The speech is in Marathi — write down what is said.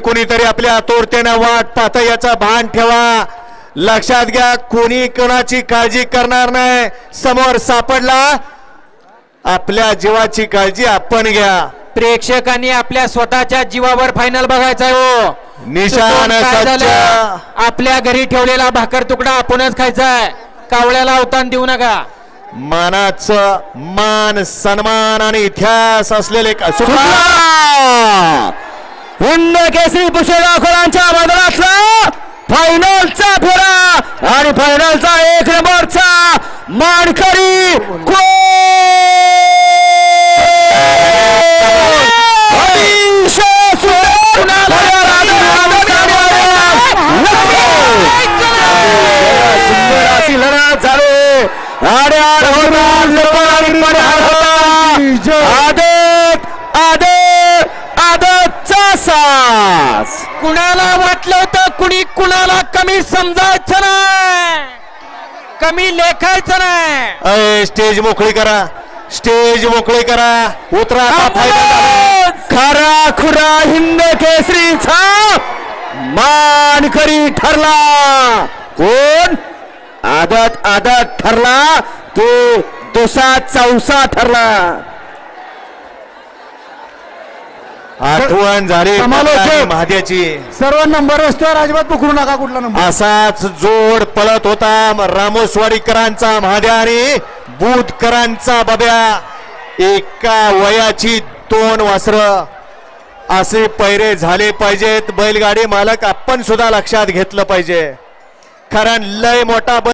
कोणीतरी आपल्या तोरतेनं वाट पाहत याचा भान ठेवा. लक्षात घ्या कोणी कोणाची काळजी करणार नाही. समोर सापडला. आपल्या जीवाची काळजी आपण घ्या. प्रेक्षकांनी आपल्या स्वतःच्या जीवावर फायनल बघायचा हो. निशाण? आपल्या घरी ठेवलेला भाकर तुकडा आपणच खायचाय. कावळ्याला अवतान देऊ नका. मानाचं मान सन्मान आणि इतिहास असलेले हिंद केसरी पुष्यराखोरांच्या मैदानातला फायनलचा फेरा आणि फायनलचा एक नंबरचा मानकरी लढत झाली आणि आढळणार निर्माण आदत आदत आदतचा सास कुणाला वाटलं होतं कुणी कुणाला कमी समजायचं नाही? कमी लेखायचं नाही. अय, स्टेज मोकळी करा. स्टेज मोकळी करा. उतरा आता फायनल झाला. खरा खुरा हिंद केसरीचा मानकरी ठरला. कोण? आदत आदत ठरला. तो दुसा चौसा ठरला. आठवण झाली. महाद्याची सर्व नंबर रस्त्यावर अजिबात पकडू नका कुठला नंबर. असाच जोड पळत होता रामोसवाडीकरांचा महाद्या आणि बुधकरांचा बब्या. एका वयाची दोन वासर. असे पैरे झाले पाहिजेत बैलगाडी मालक आपण सुद्धा लक्षात घेतलं पाहिजे. कारण लय मोठा